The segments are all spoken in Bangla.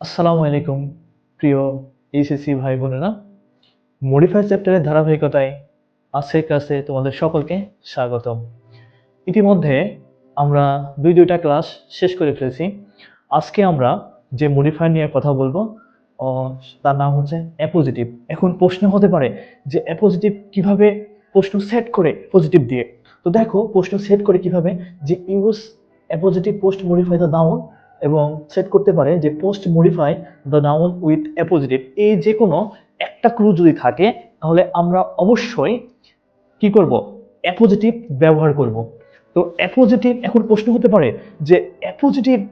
আসসালামু আলাইকুম, প্রিয় এইচএসসি ভাই বোনেরা। মডিফায়ার চ্যাপ্টারের ধারাবাহিকতায় আজকের ক্লাসে তোমাদের সকলকে স্বাগতম। ইতিমধ্যে আমরা দুই দুইটা ক্লাস শেষ করে ফেলেছি। আজকে আমরা যে মডিফায়ার নিয়ে কথা বলব তার নাম হচ্ছে অ্যাপোজিটিভ। এখন প্রশ্ন হতে পারে যে অ্যাপোজিটিভ কীভাবে প্রশ্ন সেট করে পজিটিভ দিয়ে? তো দেখো, প্রশ্ন সেট করে কীভাবে যে use appositive post modify the noun এবং সেট করতে পারে যে post modify the noun with appositive এই যে কোনো একটা ক্লু যদি থাকে, তাহলে আমরা অবশ্যই কি করব? অ্যাপোজিটিভ ব্যবহার করব। তো অ্যাপোজিটিভ এখন প্রশ্ন হতে পারে যে অ্যাপোজিটিভ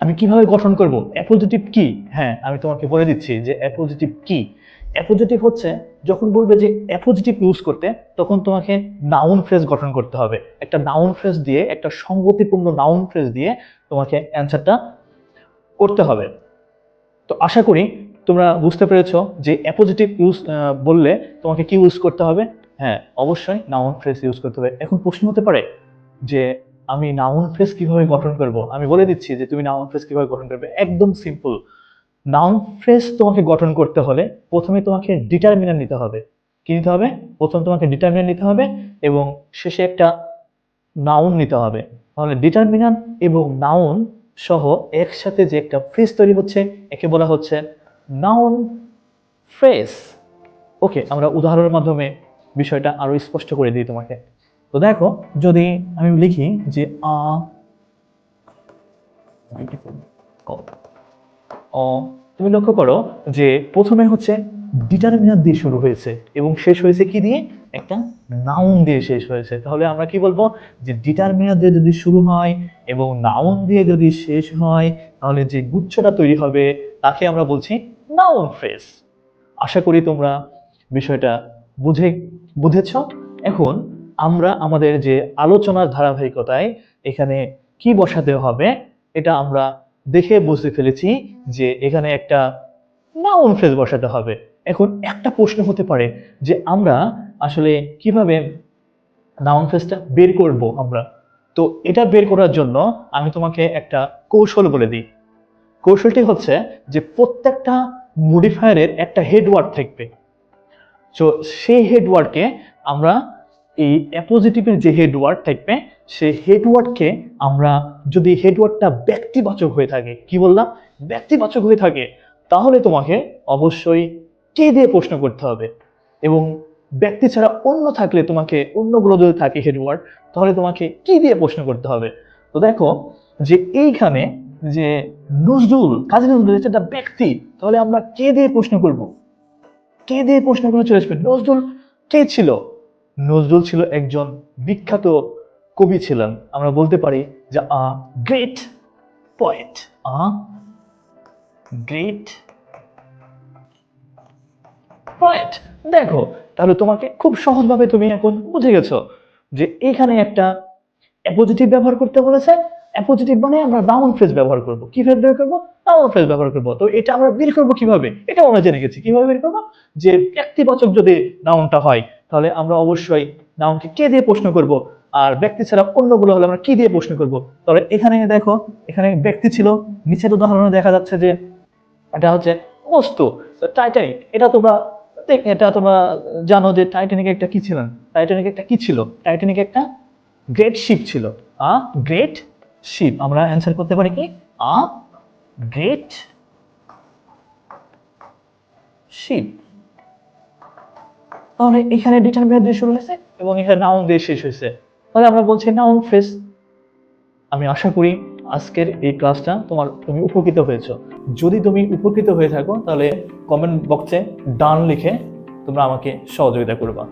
আমি কীভাবে গঠন করব? অ্যাপোজিটিভ কি? হ্যাঁ আমি তোমাকে বলে দিচ্ছি যে অ্যাপোজিটিভ কি। অ্যাপোজিটিভ হচ্ছে যখন বলবে যে অ্যাপোজিটিভ ইউজ করতে, তখন তোমাকে নাউন ফ্রেজ গঠন করতে হবে। একটা নাউন ফ্রেজ দিয়ে, একটা সঙ্গতিপূর্ণ নাউন ফ্রেজ দিয়ে তোমাকে অ্যান্সারটা করতে হবে। তো আশা করি তোমরা বুঝতে পেরেছ যে অ্যাপোজিটিভ ইউজ বললে তোমাকে কি ইউজ করতে হবে? হ্যাঁ অবশ্যই নাউন ফ্রেজ ইউজ করতে হবে। এখন প্রশ্ন হতে পারে যে আমি নাউন ফ্রেজ কীভাবে গঠন করব? আমি বলে দিচ্ছি যে তুমি নাউন ফ্রেজ কীভাবে গঠন করবে। একদম সিম্পল নাউন ফ্রেজ তোমাকে গঠন করতে হলে প্রথমে তোমাকে ডিটারমিনার নিতে হবে। কি নিতে হবে? প্রথম তোমাকে ডিটারমিনার নিতে হবে এবং শেষে একটা নাউন নিতে হবে। তাহলে ডিটারমিনার এবং নাউন সহ একসাথে যে একটা ফ্রেজ তৈরি হচ্ছে, একে বলা হচ্ছে নাউন ফ্রেজ ওকে আমরা উদাহরণের মাধ্যমে বিষয়টা আরও স্পষ্ট করে দিই তোমাকে। তো দেখো, যদি আমি লিখি যে আ অ, তুমি লক্ষ্য করো যে প্রথমে হচ্ছে ডিটারমিনার দিয়ে শুরু হয়েছে এবং শেষ হয়েছে কি দিয়ে? একটা নাউন দিয়ে শেষ হয়েছে। তাহলে আমরা কি বলব? যে ডিটারমিনার দিয়ে যদি শুরু হয় এবং নাউন দিয়ে যদি শেষ হয়, তাহলে যে গুচ্ছটা তৈরি হবে, তাকে আমরা বলছি নাউন ফ্রেজ আশা করি তোমরা বিষয়টা বুঝে, বুঝেছ? এখন আমরা আমাদের যে আলোচনার ধারাবাহিকতায় এখানে কি বসাতে হবে, এটা আমরা দেখে বুঝতে ফেলেছি যে এখানে একটা নাউন ফ্রেজ বসাতে হবে। এখন একটা প্রশ্ন হতে পারে যে আমরা আসলে কীভাবে নাউন ফ্রেজটা বের করব আমরা? তো এটা বের করার জন্য আমি তোমাকে একটা কৌশল বলে দিই। কৌশলটি হচ্ছে যে প্রত্যেকটা মডিফায়ারের একটা হেডওয়ার্ড থাকবে। তো সেই হেডওয়ার্ডকে আমরা এই অ্যাপোজিটিভের যে হেডওয়ার্ড থাকবে সেই হেডওয়ার্ডকে আমরা যদি হেডওয়ার্ডটা ব্যক্তিবাচক হয়ে থাকে, কি বললাম? ব্যক্তিবাচক হয়ে থাকে, তাহলে তোমাকে অবশ্যই কে দিয়ে প্রশ্ন করতে হবে। এবং ব্যক্তি ছাড়া অন্য থাকলে তোমাকে অন্যগুলো যদি থাকে হেডওয়ার্ড, তাহলে তোমাকে কি দিয়ে প্রশ্ন করতে হবে? তো দেখো যে এইখানে যে নজরুল, কাজী নজরুল এটা একটা ব্যক্তি, তাহলে আমরা কে দিয়ে প্রশ্ন করব? কে দিয়ে প্রশ্ন করে চলে আসবে। নজরুল কে ছিল? নজরুল ছিল একজন বিখ্যাত কবি ছিলেন। আমরা বলতে পারি যে a great poet a great poet দেখো, তাহলে তোমাকে খুব সহজভাবে তুমি এখন বুঝে গেছো যে এখানে একটা অ্যাপোজিটিভ ব্যবহার করতে বলেছে। অ্যাপোজিটিভ মানে আমরা নাউন ফ্রেজ ব্যবহার করব। কি ফ্রেজ ব্যবহার করব? নাউন ফ্রেজ ব্যবহার করব। তো এটা আমরা বের করব কীভাবে? এটা আমরা জেনে গেছি। কীভাবে বের করব? যে ব্যক্তিবাচক যদি নাউনটা হয়, তাহলে আমরা অবশ্যই নাউনকে কে দিয়ে প্রশ্ন করব? আর ব্যক্তি ছাড়া অন্যগুলো হলে আমরা কি দিয়ে প্রশ্ন করব? তবে এখানে দেখো, এখানে ব্যক্তি ছিল, নিচের উদাহরণে দেখা যাচ্ছে যে এটা হচ্ছে বস্তু টাইটানিক এটা তোমরা এটা তোমরা জানো যে টাইটানিক একটা কি ছিলেন টাইটানিক একটা কি ছিল? টাইটানিক একটা গ্রেট শিপ ছিল। আ? গ্রেট শিপ আমরা অ্যান্সার করতে পারি কি? আ? গ্রেট শিপ তাহলে এখানে ডিটারমিনার দিয়ে শুরু হয়েছে এবং এখানে নাউন দিয়ে শেষ হয়েছে। তাহলে আমরা বলছি না নাউন ফ্রেজ আমি আশা করি আজকের এই ক্লাসটা তোমার, তুমি উপকৃত হয়েছ। যদি তুমি উপকৃত হয়ে থাকো, তাহলে কমেন্ট বক্সে ডান লিখে তোমরা আমাকে সহযোগিতা করবা।